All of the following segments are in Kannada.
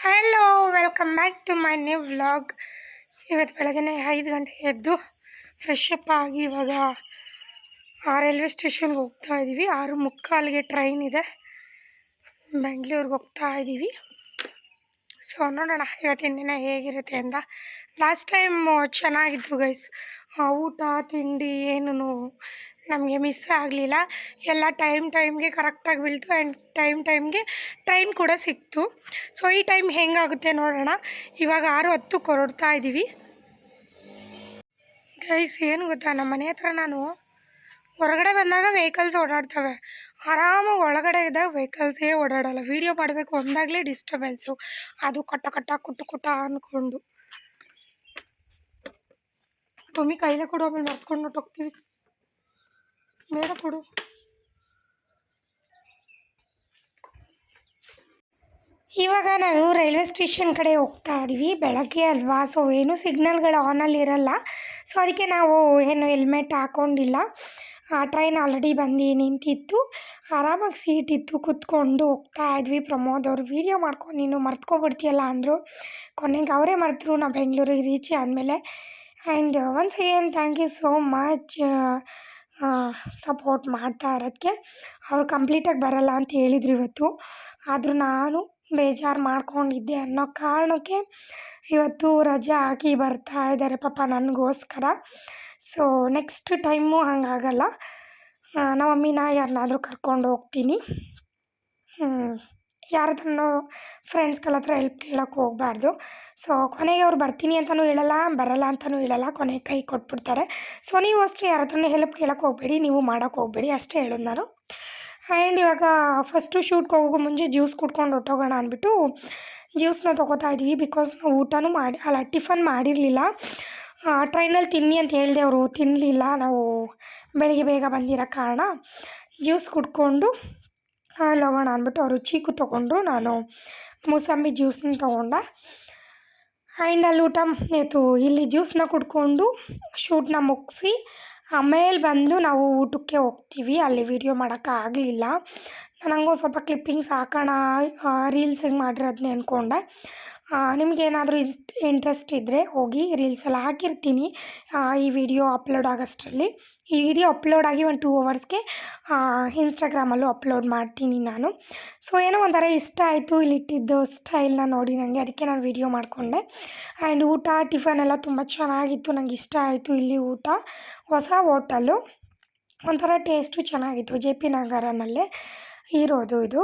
Hello welcome back to my new vlog ಇವತ್ತು ಬೆಳಗ್ಗೆ ಐದು ಗಂಟೆ ಎದ್ದು ಫ್ರೆಶ್ ಅಪ್ ಆಗಿ ಇವಾಗ ಆ ರೈಲ್ವೆ ಸ್ಟೇಷನ್ಗೆ ಹೋಗ್ತಾ ಇದ್ದೀವಿ ಆರು ಮುಕ್ಕಾಲಿಗೆ ಟ್ರೈನ್ ಇದೆ. ಬೆಂಗಳೂರಿಗೆ ಹೋಗ್ತಾ ಇದ್ದೀವಿ ಸೊ ನೋಡೋಣ ಇವತ್ತಿನ ದಿನ ಹೇಗಿರುತ್ತೆ ಅಂತ. ಲಾಸ್ಟ್ ಟೈಮ್ ಚೆನ್ನಾಗಿತ್ತು ಗೈಸ್ ಊಟ, ತಿಂಡಿ ಏನೂ ನಮಗೆ ಮಿಸ್ ಆಗಲಿಲ್ಲ. ಎಲ್ಲ ಟೈಮ್ ಟೈಮ್ಗೆ ಕರೆಕ್ಟಾಗಿ ಬೀಳ್ತು ಆ್ಯಂಡ್ ಟೈಮ್ ಟೈಮ್ಗೆ ಟ್ರೈನ್ ಕೂಡ ಸಿಕ್ತು. ಸೊ ಈ ಟೈಮ್ ಹೆಂಗಾಗುತ್ತೆ ನೋಡೋಣ. ಇವಾಗ ಆರು ಹತ್ತು ಕೊರಡ್ತಾ ಇದ್ದೀವಿ ಗೈಸ್ ಏನು ಗೊತ್ತಾ? ನಮ್ಮ ಮನೆ ಹತ್ರ ನಾನು ಹೊರಗಡೆ ಬಂದಾಗ ವೆಹಿಕಲ್ಸ್ ಓಡಾಡ್ತವೆ. ಆರಾಮಾಗಿ ಒಳಗಡೆ ಇದ್ದಾಗ ವೆಹಿಕಲ್ಸೇ ಓಡಾಡಲ್ಲ. ವೀಡಿಯೋ ಮಾಡಬೇಕು ಅಂದಾಗಲೇ ಡಿಸ್ಟರ್ಬೆನ್ಸು ಅದು ಕಟ್ಟ ಕಟ್ಟ, ಕುಟ್ಟು, ಕುಟ್ಟ ಅಂದ್ಕೊಂಡು ತೊಮ್ಮಿ ಕೈಲೇ ಕೊಡು ಆಮೇಲೆ ಮರ್ತ್ಕೊಂಡು ಹೊರ್ಟೋಗ್ತೀವಿ. ಬೇಡ ಕೊಡು. ಇವಾಗ ನಾವು ರೈಲ್ವೆ ಸ್ಟೇಷನ್ ಕಡೆ ಹೋಗ್ತಾ ಇದ್ವಿ. ಬೆಳಗ್ಗೆ ಅಲ್ವಾ? ಸೊ ಏನು ಸಿಗ್ನಲ್ಗಳು ಆನಲ್ಲಿ ಇರಲ್ಲ. ಸೊ ಅದಕ್ಕೆ ನಾವು ಏನು ಹೆಲ್ಮೆಟ್ ಹಾಕ್ಕೊಂಡಿಲ್ಲ ಟ್ರೈನ್ ಆಲ್ರೆಡಿ ಬಂದು ನಿಂತಿತ್ತು. ಆರಾಮಾಗಿ ಸೀಟ್ ಇತ್ತು. ಕೂತ್ಕೊಂಡು ಹೋಗ್ತಾ ಇದ್ವಿ. ಪ್ರಮೋದ್ ಅವರು ವೀಡಿಯೋ ಮಾಡ್ಕೊಂಡು ನೀನು ಮರ್ತ್ಕೊಬಿಡ್ತೀಯಲ್ಲ ಅಂದರು. ಕೊನೆಗೆ ಅವರೇ ಮರೆತರು. ನಾವು ಬೆಂಗಳೂರಿಗೆ ರೀಚ್ ಆದಮೇಲೆ. And once again thank you so much support ಮಾಡ್ತಾ ಇರೋದಕ್ಕೆ ಅವ್ರು ಕಂಪ್ಲೀಟಾಗಿ ಬರಲ್ಲ ಅಂತ ಹೇಳಿದ್ರು ಇವತ್ತು. ಆದರೂ ನಾನು ಬೇಜಾರು ಮಾಡ್ಕೊಂಡಿದ್ದೆ ಅನ್ನೋ ಕಾರಣಕ್ಕೆ ಇವತ್ತು ರಜೆ ಹಾಕಿ ಬರ್ತಾ ಇದ್ದಾರೆ ಪಾಪ ನನಗೋಸ್ಕರ. ಸೊ ನೆಕ್ಸ್ಟ್ ಟೈಮು ಹಂಗಾಗಲ್ಲ ನಮ್ಮ ಮಮ್ಮಿನ ಯಾರನ್ನಾದ್ರೂ ಕರ್ಕೊಂಡು ಹೋಗ್ತೀನಿ. ಯಾರ ಹತ್ರನೂ ಫ್ರೆಂಡ್ಸ್ಗಳ ಹತ್ರ ಹೆಲ್ಪ್ ಕೇಳೋಕ್ಕೆ ಹೋಗಬಾರ್ದು. ಸೊ ಕೊನೆಗೆ ಅವ್ರು ಬರ್ತೀನಿ ಅಂತಲೂ ಹೇಳಲ್ಲ, ಬರಲ್ಲ ಅಂತಲೂ ಹೇಳಲ್ಲ ಕೊನೆಗೆ ಕೈ ಕೊಟ್ಬಿಡ್ತಾರೆ. ಸೊ ನೀವು ಅಷ್ಟೇ ಯಾರ ಹತ್ರನೂ ಹೆಲ್ಪ್ ಕೇಳೋಕ್ಕೆ ಹೋಗಬೇಡಿ, ನೀವು ಮಾಡೋಕ್ಕೆ ಹೋಗಬೇಡಿ, ಅಷ್ಟೇ ಹೇಳೋದು ನಾನು. ಆ್ಯಂಡ್ ಇವಾಗ ಫಸ್ಟು ಶೂಟ್ಗೆ ಹೋಗೋ ಮುಂಚೆ ಜ್ಯೂಸ್ ಕುಡ್ಕೊಂಡು ಹೊಟ್ಟೋಗೋಣ ಅಂದ್ಬಿಟ್ಟು ಜ್ಯೂಸ್ನ ತೊಗೋತಾ ಇದ್ವಿ ಬಿಕಾಸ್ ನಾವು ಊಟನೂ ಮಾಡಿ, ಅಲ್ಲ ಟಿಫನ್ ಮಾಡಿರಲಿಲ್ಲ. ಟ್ರೈನಲ್ಲಿ ತಿನ್ನಿ ಅಂತ ಹೇಳಿದೆ ಅವರು ತಿನ್ನಲಿಲ್ಲ ನಾವು ಬೆಳಿಗ್ಗೆ ಬೇಗ ಬಂದಿರೋ ಕಾರಣ ಜ್ಯೂಸ್ ಕುಡ್ಕೊಂಡು ಹೋಗೋಣ ಅಂದ್ಬಿಟ್ಟು ಅವರು ಚೀಕು ತೊಗೊಂಡ್ರು ನಾನು ಮೂಸಂಬಿ ಜ್ಯೂಸನ್ನ ತೊಗೊಂಡೆ. ಆ್ಯಂಡ್ ಅಲ್ಲಿ ಊಟ ಆಯಿತು ಇಲ್ಲಿ ಜ್ಯೂಸನ್ನ ಕುಡ್ಕೊಂಡು ಶೂಟ್ನ ಮುಗಿಸಿ ಆಮೇಲೆ ಬಂದು ನಾವು ಊಟಕ್ಕೆ ಹೋಗ್ತೀವಿ. ಅಲ್ಲಿ ವೀಡಿಯೋ ಮಾಡೋಕ್ಕಾಗಲಿಲ್ಲ ನನಗೂ ಸ್ವಲ್ಪ ಕ್ಲಿಪ್ಪಿಂಗ್ಸ್ ಹಾಕೋಣ ರೀಲ್ಸಿಗೆ ಮಾಡಿರೋದನ್ನೇ ಅಂದ್ಕೊಂಡೆ ನಿಮಗೇನಾದರೂ ಇಂಟ್ರೆಸ್ಟ್ ಇದ್ದರೆ ಹೋಗಿ ರೀಲ್ಸೆಲ್ಲ ಹಾಕಿರ್ತೀನಿ. ಈ ವಿಡಿಯೋ ಅಪ್ಲೋಡ್ ಆಗೋಷ್ಟರಲ್ಲಿ. ಈ ವಿಡಿಯೋ ಅಪ್ಲೋಡ್ ಆಗಿ ಒಂದು ಟೂ ಅವರ್ಸ್ಗೆ ಇನ್ಸ್ಟಾಗ್ರಾಮಲ್ಲೂ ಅಪ್ಲೋಡ್ ಮಾಡ್ತೀನಿ ನಾನು. ಸೊ ಏನೋ ಒಂಥರ ಇಷ್ಟ ಆಯಿತು ಇಲ್ಲಿಟ್ಟಿದ್ದು ಸ್ಟೈಲ್ನ ನೋಡಿ ನನಗೆ ಅದಕ್ಕೆ ನಾನು ವಿಡಿಯೋ ಮಾಡಿಕೊಂಡೆ. ಆ್ಯಂಡ್ ಊಟ ಟಿಫನ್ ಎಲ್ಲ ತುಂಬ ಚೆನ್ನಾಗಿತ್ತು, ನಂಗೆ ಇಷ್ಟ ಆಯಿತು ಇಲ್ಲಿ ಊಟ. ಹೊಸ ಹೋಟಲು ಒಂಥರ ಟೇಸ್ಟು ಚೆನ್ನಾಗಿತ್ತು ಜೆ ಪಿ ನಗರನಲ್ಲೇ ಇರೋದು ಇದು.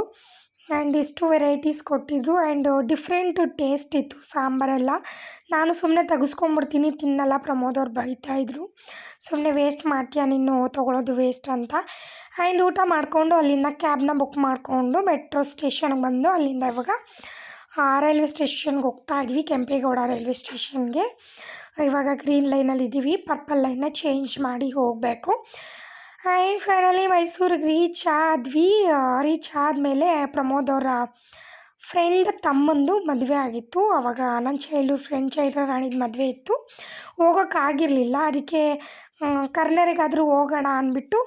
ಆ್ಯಂಡ್ ಇಷ್ಟು ವೆರೈಟೀಸ್ ಕೊಟ್ಟಿದ್ರು. ಆ್ಯಂಡ್ ಡಿಫ್ರೆಂಟ್ ಟೇಸ್ಟ್ ಇತ್ತು ಸಾಂಬಾರೆಲ್ಲ. ನಾನು ಸುಮ್ಮನೆ ತೆಗೆಸ್ಕೊಂಬಿಡ್ತೀನಿ, ತಿನ್ನಲ್ಲ, ಪ್ರಮೋದ್ ಅವ್ರು ಬೈತಾಯಿದ್ರು ಸುಮ್ಮನೆ ವೇಸ್ಟ್ ಮಾಡ್ತೀಯ ನೀನು, ತೊಗೊಳೋದು ವೇಸ್ಟ್ ಅಂತ. ಆ್ಯಂಡ್ ಊಟ ಮಾಡಿಕೊಂಡು ಅಲ್ಲಿಂದ ಕ್ಯಾಬ್ನ ಬುಕ್ ಮಾಡಿಕೊಂಡು ಮೆಟ್ರೋ ಸ್ಟೇಷನ್ಗೆ ಬಂದು ಅಲ್ಲಿಂದ ಇವಾಗ ರೈಲ್ವೆ ಸ್ಟೇಷನ್ಗೆ ಹೋಗ್ತಾ ಇದ್ವಿ, ಕೆಂಪೇಗೌಡ ರೈಲ್ವೆ ಸ್ಟೇಷನ್ಗೆ ಇವಾಗ ಗ್ರೀನ್ ಲೈನಲ್ಲಿ ಇದ್ದೀವಿ ಪರ್ಪಲ್ ಲೈನ್ನ ಚೇಂಜ್ ಮಾಡಿ ಹೋಗಬೇಕು. ಆ್ಯಂಡ್ ಫೈನಲಿ ಮೈಸೂರಿಗೆ ರೀಚ್ ಆದ್ವಿ ರೀಚ್ ಆದಮೇಲೆ ಪ್ರಮೋದ್ ಅವರ ಫ್ರೆಂಡ್ ತಮ್ಮಂದು ಮದುವೆ ಆಗಿತ್ತು. ಆವಾಗ ನನ್ನ ಚೈಲ್ಡ್ಹುಡ್ ಫ್ರೆಂಡ್ ಚೈತ್ರ ರಾಣಿದ ಮದುವೆ ಇತ್ತು. ಹೋಗೋಕ್ಕಾಗಿರಲಿಲ್ಲ ಅದಕ್ಕೆ ಕರ್ನರಿಗಾದರೂ ಹೋಗೋಣ ಅಂದ್ಬಿಟ್ಟು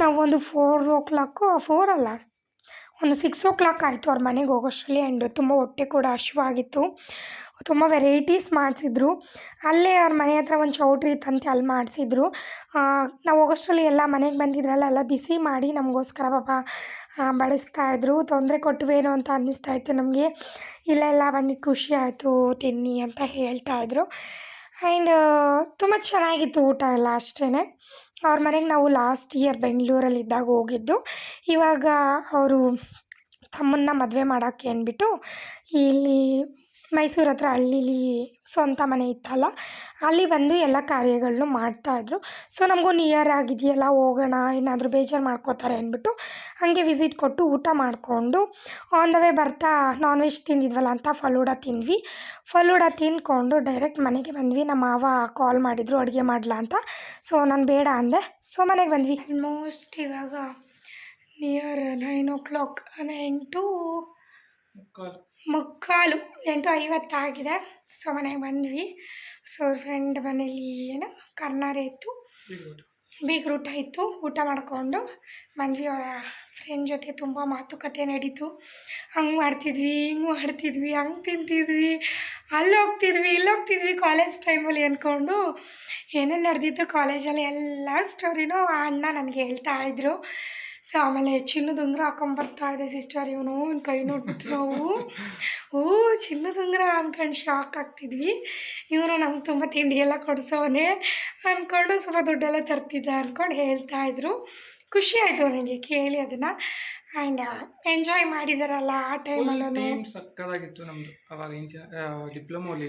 ನಾವು ಒಂದು ಫೋರ್ ಓ ಕ್ಲಾಕು ಫೋರ್ ಅಲ್ಲ, ಒಂದು ಸಿಕ್ಸ್ ಓ ಕ್ಲಾಕ್ ಆಯಿತು ಅವ್ರ ಮನೆಗೆ ಹೋಗೋಷ್ಟರಲ್ಲಿ. ಆ್ಯಂಡ್ ತುಂಬ ಹೊಟ್ಟೆ ಕೂಡ ಹಶ್ವಾಗಿತ್ತು. ತುಂಬ ವೆರೈಟೀಸ್ ಮಾಡಿಸಿದ್ರು. ಅಲ್ಲೇ ಅವ್ರ ಮನೆ ಹತ್ರ ಒಂದು ಚೌಟ್ರಿ ಇತ್ತಂತೆ ಅಲ್ಲಿ ಮಾಡಿಸಿದ್ರು. ನಾವು ಹೋಗೋಷ್ಟರಲ್ಲಿ ಎಲ್ಲ ಮನೆಗೆ ಬಂದಿದ್ರಲ್ಲ, ಎಲ್ಲ ಬಿಸಿ ಮಾಡಿ ನಮಗೋಸ್ಕರ ಪಾಪ ಬಡಿಸ್ತಾಯಿದ್ರು ತೊಂದರೆ ಕೊಟ್ವೇನೋ ಅಂತ ಅನ್ನಿಸ್ತಾಯಿತ್ತು ನಮಗೆ. ಇಲ್ಲ ಎಲ್ಲ ಬಂದಿದ್ದು ಖುಷಿ ಆಯಿತು, ತಿನ್ನಿ ಅಂತ ಹೇಳ್ತಾ ಹೇಳ್ತಾಯಿದ್ರು ಆ್ಯಂಡ್ ತುಂಬ ಚೆನ್ನಾಗಿತ್ತು ಊಟ ಎಲ್ಲ ಅಷ್ಟೇ ಅವ್ರ ಮನೆಗೆ ನಾವು ಲಾಸ್ಟ್ ಇಯರ್ ಬೆಂಗಳೂರಲ್ಲಿ ಇದ್ದಾಗ ಹೋಗಿದ್ದು. ಇವಾಗ ಅವರು ತಮ್ಮನ್ನ ಮದುವೆ ಮಾಡೋಕ್ಕೆ ಅಂದ್ಬಿಟ್ಟು ಇಲ್ಲಿ ಮೈಸೂರು ಹತ್ರ ಹಳ್ಳಿಲಿ ಸ್ವಂತ ಮನೆ ಇತ್ತಲ್ಲ ಅಲ್ಲಿ ಬಂದು ಎಲ್ಲ ಕಾರ್ಯಗಳನ್ನು ಮಾಡ್ತಾಯಿದ್ರು ಸೊ ನಮಗೂ ನಿಯರ್ ಆಗಿದೆಯಲ್ಲ ಹೋಗೋಣ ಏನಾದರೂ ಬೇಜಾರು ಮಾಡ್ಕೋತಾರೆ ಅಂದ್ಬಿಟ್ಟು ಹಾಗೆ ವಿಸಿಟ್ ಕೊಟ್ಟು ಊಟ ಮಾಡಿಕೊಂಡು ಆನ್ ದ ವೇ ಬರ್ತಾ ನಾನ್ ವೆಜ್ ತಿಂದಿದ್ವಲ್ಲ ಅಂತ ಫಲೂಡ ತಿಂದ್ವಿ. ಫಲೂಡ ತಿಂದ್ಕೊಂಡು ಡೈರೆಕ್ಟ್ ಮನೆಗೆ ಬಂದ್ವಿ. ನಮ್ಮ ಮಾವ ಕಾಲ್ ಮಾಡಿದರು ಅಡುಗೆ ಮಾಡಲಾ ಅಂತ. ಸೊ ನಾನು ಬೇಡ ಅಂದೆ. ಸೊ ಮನೆಗೆ ಬಂದ್ವಿ. ಆಲ್ಮೋಸ್ಟ್ ಇವಾಗ ನಿಯರ್ ನೈನ್ ಓ ಕ್ಲಾಕ್ ಎಂಟು ಮುಕ್ಕಾಲು ಎಂಟು ಐವತ್ತಾಗಿದೆ. ಸೊ ಮನೆಗೆ ಬಂದ್ವಿ. ಸೊ ಫ್ರೆಂಡ್ ಮನೇಲಿ ಏನು ಕರ್ನಾರೆ ಇತ್ತು. ಬೀಗ್ ಊಟ ಇತ್ತು. ಊಟ ಮಾಡಿಕೊಂಡು ಬಂದ್ವಿ. ಅವರ ಫ್ರೆಂಡ್ ಜೊತೆ ತುಂಬ ಮಾತುಕತೆ ನಡೀತು. ಹಂಗೆ ಮಾಡ್ತಿದ್ವಿ, ಹಿಂಗೆ ಮಾಡ್ತಿದ್ವಿ, ಹಂಗೆ ತಿಂತಿದ್ವಿ. ಅಲ್ಲಿ ಹೋಗ್ತಿದ್ವಿ, ಇಲ್ಲಿ ಹೋಗ್ತಿದ್ವಿ ಕಾಲೇಜ್ ಟೈಮಲ್ಲಿ ಅಂದ್ಕೊಂಡು ಏನೇನು ನಡೆದಿತ್ತು ಕಾಲೇಜಲ್ಲಿ ಎಲ್ಲ ಸ್ಟೋರಿನೂ ಆ ಅಣ್ಣ ನನಗೆ ಹೇಳ್ತಾ ಇದ್ರು. ಸೊ ಆಮೇಲೆ ಚಿನ್ನದ ಉಂಗುರ ಹಾಕೊಂಬರ್ತಾ ಇದೆ ಸಿಸ್ಟರ್ ಇವನು ಅವ್ನ ಕೈ ನೋಡ್ಬಿಟ್ಟು ನಾವು. ಓ ಚಿನ್ನದ ಉಂಗುರ ಅನ್ಕೊಂಡು ಶಾಕ್ ಆಗ್ತಿದ್ವಿ. ಇವನು ನಮ್ಗೆ ತುಂಬ ತಿಂಡಿ ಎಲ್ಲ ಕೊಡಿಸೋನೆ ಅಂದ್ಕೊಂಡು ಸ್ವಲ್ಪ ದುಡ್ಡೆಲ್ಲ ತರ್ತಿದ್ದ ಅಂದ್ಕೊಂಡು ಹೇಳ್ತಾ ಇದ್ರು. ಖುಷಿ ಆಯಿತು ನನಗೆ ಕೇಳಿ ಅದನ್ನು. ಆ್ಯಂಡ್ ಎಂಜಾಯ್ ಮಾಡಿದಾರಲ್ಲ ಆ ಟೈಮಲ್ಲೂ ಸಕ್ಕದಾಗಿತ್ತು ಸಕ್ಕತ್ತಾಗಿತ್ತು ನಮ್ಮದು ಅವಾಗ ಇಂಜಿನ ಡಿಪ್ಲೊಮೋಲಿ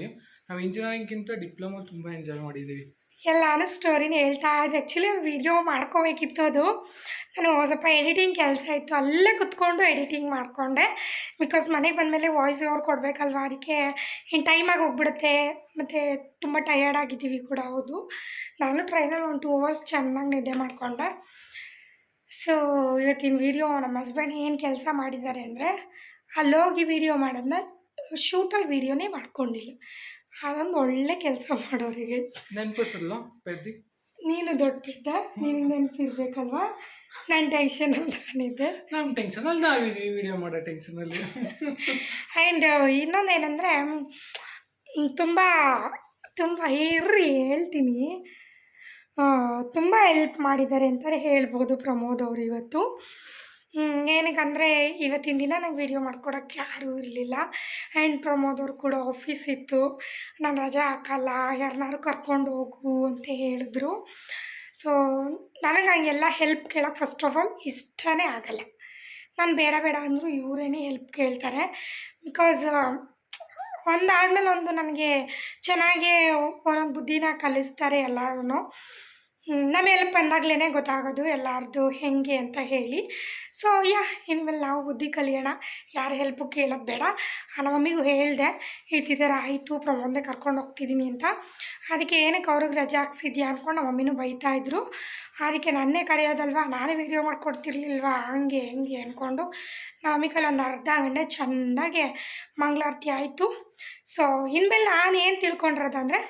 ನಾವು ಇಂಜಿನಿಯರಿಂಗ್ಗಿಂತ ಡಿಪ್ಲೊಮೋ ತುಂಬ ಎಂಜಾಯ್ ಮಾಡಿದ್ದೀವಿ ಎಲ್ಲಾನು ಸ್ಟೋರಿನ ಹೇಳ್ತಾ ಇದ್ರೆ. ಆ್ಯಕ್ಚುಲಿ ವೀಡಿಯೋ ಮಾಡ್ಕೋಬೇಕಿತ್ತು ಅದು. ನಾನು ಸ್ವಲ್ಪ ಎಡಿಟಿಂಗ್ ಕೆಲಸ ಇತ್ತು. ಅಲ್ಲೇ ಕುತ್ಕೊಂಡು ಎಡಿಟಿಂಗ್ ಮಾಡಿಕೊಂಡೆ. ಬಿಕಾಸ್ ಮನೆಗೆ ಬಂದಮೇಲೆ ವಾಯ್ಸ್ ಓವರ್ ಕೊಡಬೇಕಲ್ವ? ಅದಕ್ಕೆ ಇನ್ನು ಟೈಮಾಗಿ ಹೋಗ್ಬಿಡುತ್ತೆ. ಮತ್ತು ತುಂಬ ಟಯರ್ಡ್ ಆಗಿದ್ದೀವಿ ಕೂಡ. ಹೌದು. ನಾನು ಟ್ರೈನಲ್ಲಿ ಒಂದು ಟೂ ಅವರ್ಸ್ ಚೆನ್ನಾಗಿ ನಿದ್ದೆ ಮಾಡಿಕೊಂಡೆ. ಸೊ ಇವತ್ತಿನ ವೀಡಿಯೋ ನಮ್ಮ ಹಸ್ಬೆಂಡ್ ಏನು ಕೆಲಸ ಮಾಡಿದ್ದಾರೆ ಅಂದರೆ, ಅಲ್ಲೋಗಿ ವೀಡಿಯೋ ಮಾಡೋದನ್ನ ಶೂಟಲ್ಲಿ ವೀಡಿಯೋನೇ ಮಾಡ್ಕೊಂಡಿಲ್ಲ. ಅದೊಂದು ಒಳ್ಳೆ ಕೆಲಸ ಮಾಡೋರಿಗೆ. ನೆನಪಿಸಲ್ಲ? ಪೆದ್ದಿ? ನೀನು ದೊಡ್ಡ ಬಿದ್ದ ನಿನಗೆ ನೆನಪಿರ್ಬೇಕಲ್ವಾ? ನಾನು ಟೆನ್ಷನಲ್ಲಿ ನಾನಿದ್ದೆ. ನಮ್ಮ ಟೆನ್ಷನಲ್ಲಿ ನಾವಿದ್ದೀವಿ ವಿಡಿಯೋ ಮಾಡೋ ಟೆನ್ಷನಲ್ಲಿ. ಆ್ಯಂಡ್ ಇನ್ನೊಂದು ಏನಂದರೆ ತುಂಬ ತುಂಬ ಇರ್ರಿ ಹೇಳ್ತೀನಿ. ತುಂಬ ಹೆಲ್ಪ್ ಮಾಡಿದ್ದಾರೆ ಅಂತಾರೆ ಹೇಳ್ಬೋದು ಪ್ರಮೋದ್ ಅವರು ಇವತ್ತು. ಏನಕ್ಕಂದರೆ ಇವತ್ತಿನ ದಿನ ನಂಗೆ ವೀಡಿಯೋ ಮಾಡ್ಕೊಡೋಕ್ಕೆ ಯಾರೂ ಇರಲಿಲ್ಲ. ಆ್ಯಂಡ್ ಅವ್ರು ಕೂಡ ಆಫೀಸ್ ಇತ್ತು. ನಾನು ರಜೆ ಹಾಕಲ್ಲ ಯಾರನ್ನಾರು ಕರ್ಕೊಂಡು ಹೋಗು ಅಂತ ಹೇಳಿದ್ರು. ಸೊ ನನಗೆ ಹಂಗೆಲ್ಲ ಹೆಲ್ಪ್ ಕೇಳೋಕ್ಕೆ ಫಸ್ಟ್ ಆಫ್ ಆಲ್ ಇಷ್ಟನೇ ಆಗಲ್ಲ. ನಾನು ಬೇಡ ಬೇಡ ಅಂದರೂ ಇವರೇನೇ ಹೆಲ್ಪ್ ಕೇಳ್ತಾರೆ. ಬಿಕಾಸ್ ಒಂದಾದ್ಮೇಲೆ ಒಂದು ನನಗೆ ಚೆನ್ನಾಗೇ ಒಂದೊಂದು ಬುದ್ಧಿನ ಕಲಿಸ್ತಾರೆ ಎಲ್ಲರೂ ನಮ್ಮ ಬಂದಾಗ್ಲೇ ಗೊತ್ತಾಗೋದು ಎಲ್ಲರದ್ದು ಹೆಂಗೆ ಅಂತ ಹೇಳಿ. ಸೊ ಯಾ, ಇನ್ಮೇಲೆ ನಾವು ಬುದ್ಧಿ ಕಲಿಯೋಣ. ಯಾರ ಹೆಲ್ಪು ಕೇಳೋದು ಬೇಡ. ನಮ್ಮ ಮಮ್ಮಿಗೂ ಹೇಳಿದೆ, ಈ ಆಯಿತು, ಪ್ರಮೋದ್ನೇ ಕರ್ಕೊಂಡು ಹೋಗ್ತಿದ್ದೀನಿ ಅಂತ. ಅದಕ್ಕೆ ಏನಕ್ಕೆ ಅವ್ರಿಗೆ ರಜೆ ಹಾಕ್ಸಿದ್ಯಾ ಅಂದ್ಕೊಂಡು ನಮ್ಮ ಮಮ್ಮಿನೂ ಬೈತಾ ಇದ್ರು. ಅದಕ್ಕೆ ನನ್ನೇ ಕರೆಯೋದಲ್ವಾ? ನಾನೇ ವೀಡಿಯೋ ಮಾಡ್ಕೊಡ್ತಿರ್ಲಿಲ್ವಾ? ಹಂಗೆ, ಹೆಂಗೆ ಅಂದ್ಕೊಂಡು ನಮ್ಮ ಮಮ್ಮಿ ಒಂದು ಅರ್ಧ ಗಂಟೆ ಚೆನ್ನಾಗಿ ಮಂಗಳಾರತಿ ಆಯಿತು. ಸೊ ಇನ್ಮೇಲೆ ನಾನು ಏನು ತಿಳ್ಕೊಂಡಿರೋದಂದರೆ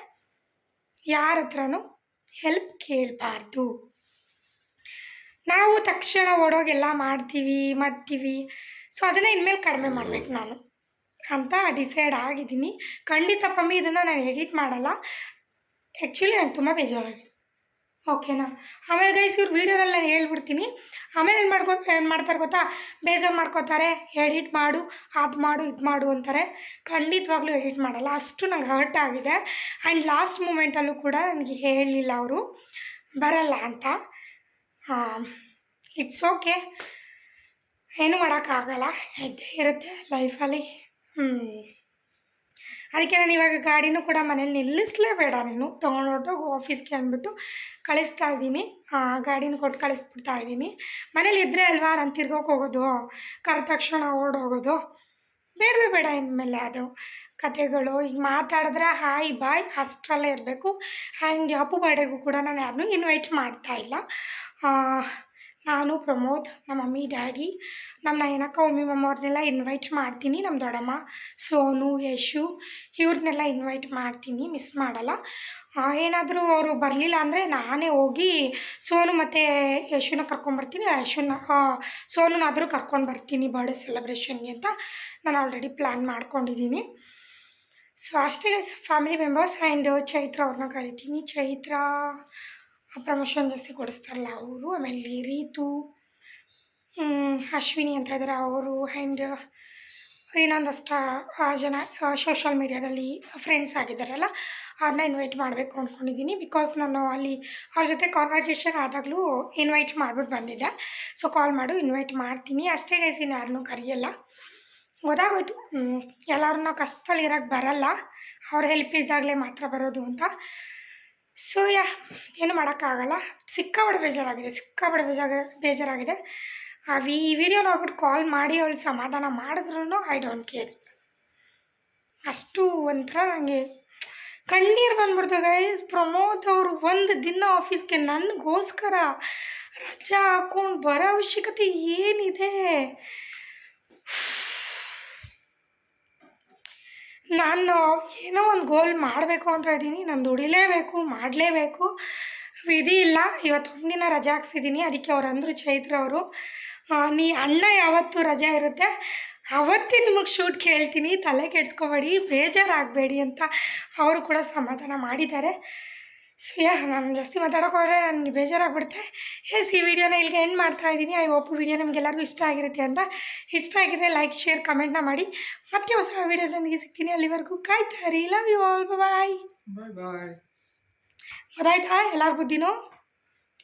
ಯಾರ ಹತ್ರನೂ ಹೆಲ್ಪ್ ಕೇಳಬಾರ್ದು. ನಾವು ತಕ್ಷಣ ಓಡೋಗೆಲ್ಲ ಮಾಡ್ತೀವಿ ಮಾಡ್ತೀವಿ. ಸೊ ಅದನ್ನು ಇನ್ಮೇಲೆ ಕಡಿಮೆ ಮಾಡಬೇಕು ನಾನು. ಅಂತ ಡಿಸೈಡ್ ಆಗಿದ್ದೀನಿ. ಖಂಡಿತ ಪಮ್ಮಿ, ಇದನ್ನು ನಾನು ಎಡಿಟ್ ಮಾಡಲ್ಲ. ಆ್ಯಕ್ಚುಲಿ ನಂಗೆ ತುಂಬ ಬೇಜಾರಾಗಿದೆ. ಓಕೆನಾ? ಆಮೇಲೆ ಗೈಸ್ ಇವ್ರು ವೀಡಿಯೋದಲ್ಲಿ ನಾನು ಹೇಳ್ಬಿಡ್ತೀನಿ. ಆಮೇಲೆ ಏನು ಮಾಡ್ಕೊ, ಏನು ಮಾಡ್ತಾರೆ ಗೊತ್ತಾ? ಬೇಜಾರು ಮಾಡ್ಕೋತಾರೆ. ಎಡಿಟ್ ಮಾಡು, ಅದು ಮಾಡು, ಇದು ಮಾಡು ಅಂತಾರೆ. ಖಂಡಿತವಾಗ್ಲೂ ಎಡಿಟ್ ಮಾಡಲ್ಲ. ಅಷ್ಟು ನಂಗೆ ಹರ್ಟ್ ಆಗಿದೆ. ಆ್ಯಂಡ್ ಲಾಸ್ಟ್ ಮೂಮೆಂಟಲ್ಲೂ ಕೂಡ ನನಗೆ ಹೇಳಲಿಲ್ಲ ಅವರು. ಬರಲ್ಲ ಅಂತ. ಇಟ್ಸ್ ಓಕೆ ಏನು ಮಾಡೋಕ್ಕಾಗಲ್ಲ. ಇದ್ದೇ ಇರುತ್ತೆ ಲೈಫಲ್ಲಿ ಹ್ಞೂ ಅದಕ್ಕೆ ನಾನು ಇವಾಗ ಗಾಡಿನೂ ಕೂಡ ಮನೇಲಿ ನಿಲ್ಲಿಸಲೇಬೇಡ ನೀನು. ತೊಗೊಂಡೋಟೋಗು ಆಫೀಸ್ಗೆ ಅಂದ್ಬಿಟ್ಟು ಕಳಿಸ್ತಾ ಇದ್ದೀನಿ. ಗಾಡಿನ ಕೊಟ್ಟು ಕಳಿಸ್ಬಿಡ್ತಾ ಇದ್ದೀನಿ. ಮನೇಲಿ ಇದ್ದರೆ ಅಲ್ವಾ ನಾನು ತಿರ್ಗೋಕೆ ಹೋಗೋದು? ಕರೆ ತಕ್ಷಣ ಓಡೋಗೋದು ಬೇಡವೇ ಬೇಡ ಇನ್ಮೇಲೆ ಅದು. ಕತೆಗಳು, ಈಗ ಮಾತಾಡಿದ್ರೆ ಹಾಯ್ ಬಾಯ್ ಅಷ್ಟರಲ್ಲೇ ಇರಬೇಕು. ಆ್ಯಂಡ್ ಅಪ್ಪು ಬರ್ಡೇಗೂ ಕೂಡ ನಾನು ಯಾರನ್ನೂ ಇನ್ವೈಟ್ ಮಾಡ್ತಾ ಇಲ್ಲ. ನಾನು ಪ್ರಮೋದ್, ನಮ್ಮ ಮಮ್ಮಿ, ಡ್ಯಾಡಿ. ನಮ್ಮ ನಯನಕ್ಕ ಮಮ್ಮ ಅವ್ರನ್ನೆಲ್ಲ ಇನ್ವೈಟ್ ಮಾಡ್ತೀನಿ. ನಮ್ಮ ದೊಡ್ಡಮ್ಮ, ಸೋನು, ಯಶು, ಇವ್ರನ್ನೆಲ್ಲ ಇನ್ವೈಟ್ ಮಾಡ್ತೀನಿ. ಮಿಸ್ ಮಾಡಲ್ಲ. ಏನಾದರೂ ಅವರು ಬರಲಿಲ್ಲ ಅಂದರೆ ನಾನೇ ಹೋಗಿ ಸೋನು ಮತ್ತು ಯಶುನ ಕರ್ಕೊಂಬರ್ತೀನಿ. ಯಶುನ ಸೋನುನಾದರೂ ಕರ್ಕೊಂಡು ಬರ್ತೀನಿ ಬರ್ಡೇ ಸೆಲೆಬ್ರೇಷನ್ಗೆ ಅಂತ ನಾನು ಆಲ್ರೆಡಿ ಪ್ಲ್ಯಾನ್ ಮಾಡ್ಕೊಂಡಿದ್ದೀನಿ. ಸೊ ಅಷ್ಟೇ ಫ್ಯಾಮಿಲಿ ಮೆಂಬರ್ಸ್ ಆ್ಯಂಡ್ ಚೈತ್ರ ಅವ್ರನ್ನ ಕರಿತೀನಿ. ಚೈತ್ರ ಪ್ರಮೋಷನ್ ಜಾಸ್ತಿ ಕೊಡಿಸ್ತಾರಲ್ಲ ಅವರು, ಆಮೇಲೆ ರೀತು ಅಶ್ವಿನಿ ಅಂತ ಇದ್ದಾರೆ ಅವರು ಆ್ಯಂಡ್ ಇನ್ನೊಂದಷ್ಟು, ಆ ಜನ ಸೋಷಲ್ ಮೀಡ್ಯಾದಲ್ಲಿ ಫ್ರೆಂಡ್ಸ್ ಆಗಿದ್ದಾರಲ್ಲ, ಅವ್ರನ್ನ ಇನ್ವೈಟ್ ಮಾಡಬೇಕು ಅಂದ್ಕೊಂಡಿದ್ದೀನಿ ಬಿಕಾಸ್ ನಾನು ಅಲ್ಲಿ ಅವ್ರ ಜೊತೆ ಕಾನ್ವರ್ಸೇಷನ್ ಆದಾಗಲೂ ಇನ್ವೈಟ್ ಮಾಡ್ಬಿಟ್ಟು ಬಂದಿದ್ದೆ. ಸೊ ಕಾಲ್ ಮಾಡು ಇನ್ವೈಟ್ ಮಾಡ್ತೀನಿ. ಅಷ್ಟೇ ಗೈಸ್ ಇನ್ನು ಯಾರನ್ನೂ ಕರೆಯಲ್ಲ. ಗೊತ್ತಾಗೋಯ್ತು. ಎಲ್ಲರೂ ಕಷ್ಟದಲ್ಲಿ ಇರೋಕ್ಕೆ ಬರಲ್ಲ. ಅವ್ರ ಹೆಲ್ಪ್ ಇದ್ದಾಗಲೇ ಮಾತ್ರ ಬರೋದು ಅಂತ. ಸೊ ಯಾ ಏನು ಮಾಡೋಕ್ಕಾಗಲ್ಲ. ಸಿಕ್ಕಾಬಡೆ ಬೇಜಾರಾಗಿದೆ ಸಿಕ್ಕಾಬಡೆ ಬೇಜಾರ ಬೇಜಾರಾಗಿದೆ. ಆ ವಿ ಈ ವಿಡಿಯೋ ನೋಡ್ಬಿಟ್ಟು ಕಾಲ್ ಮಾಡಿ ಅವಳು ಸಮಾಧಾನ ಮಾಡಿದ್ರು ಐ ಡೋಂಟ್ ಕೇರ್ ಅಷ್ಟು ಒಂಥರ ನನಗೆ ಕಣ್ಣೀರು ಬಂದ್ಬಿಡ್ತು ಗೈಸ್ ಪ್ರಮೋದ್ ಅವರು ಒಂದು ದಿನ ಆಫೀಸ್ಗೆ ನನಗೋಸ್ಕರ ರಜಾ ಹಾಕೊಂಡು ಬರೋ ಅವಶ್ಯಕತೆ ಏನಿದೆ? ನಾನು ಏನೋ ಒಂದು ಗೋಲ್ ಮಾಡಬೇಕು ಅಂತ ಇದ್ದೀನಿ. ನಾನು ದುಡಿಲೇಬೇಕು, ಮಾಡಲೇಬೇಕು. ವಿಧಿ ಇಲ್ಲ. ಇವತ್ತು ಒಂದಿನ ರಜೆ ಹಾಕ್ಸಿದ್ದೀನಿ. ಅದಕ್ಕೆ ಅವ್ರು ಅಂದರು ಚೈತ್ರ ಅವರು ನೀ ಅಣ್ಣ ಯಾವತ್ತು ರಜೆ ಇರುತ್ತೆ. ಅವತ್ತೇ ನಿಮಗೆ ಶೂಟ್ ಕೇಳ್ತೀನಿ. ತಲೆ ಕೆಡ್ಸ್ಕೊಬೇಡಿ. ಬೇಜಾರಾಗಬೇಡಿ ಅಂತ ಅವರು ಕೂಡ ಸಮಾಧಾನ ಮಾಡಿದ್ದಾರೆ. ಸೊ ಯಾ ನಾನು ಜಾಸ್ತಿ ಮಾತಾಡೋಕೆ ಹೋದರೆ ನನಗೆ ಬೇಜಾರಾಗ್ಬಿಡುತ್ತೆ. ಎಸ್ ಈ ವಿಡಿಯೋನ ಇಲ್ಲಿಗೆ ಎಂಡ್ ಮಾಡ್ತಾ ಇದ್ದೀನಿ. ಐ ಹೋಪ್ ವಿಡಿಯೋ ನಿಮಗೆಲ್ಲರಿಗೂ ಇಷ್ಟ ಆಗಿರುತ್ತೆ ಅಂತ. ಇಷ್ಟ ಆಗಿದ್ರೆ ಲೈಕ್ ಶೇರ್ ಕಮೆಂಟ್ನ ಮಾಡಿ. ಮತ್ತೆ ಹೊಸ ವಿಡಿಯೋದೊಂದಿಗೆ ಸಿಗ್ತೀನಿ ಅಲ್ಲಿವರೆಗೂ. ಕಾಯ್ತಾ ರೀ love you all bye bye bye ಗೊತ್ತಾಯ್ತಾ? ಎಲ್ಲರ ಬುದ್ಧಿನೂ?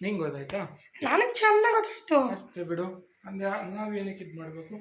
ನಿಂಗೆ ಗೊತ್ತಾಯ್ತಾ? ನನಗೆ ಚೆನ್ನಾಗಿ ಗೊತ್ತಾಯ್ತು. ಅಷ್ಟೇ ಬಿಡು. ಅಂದ್ರೆ ನಾವೇನಕ್ಕೆ ಇದು ಮಾಡಬೇಕು?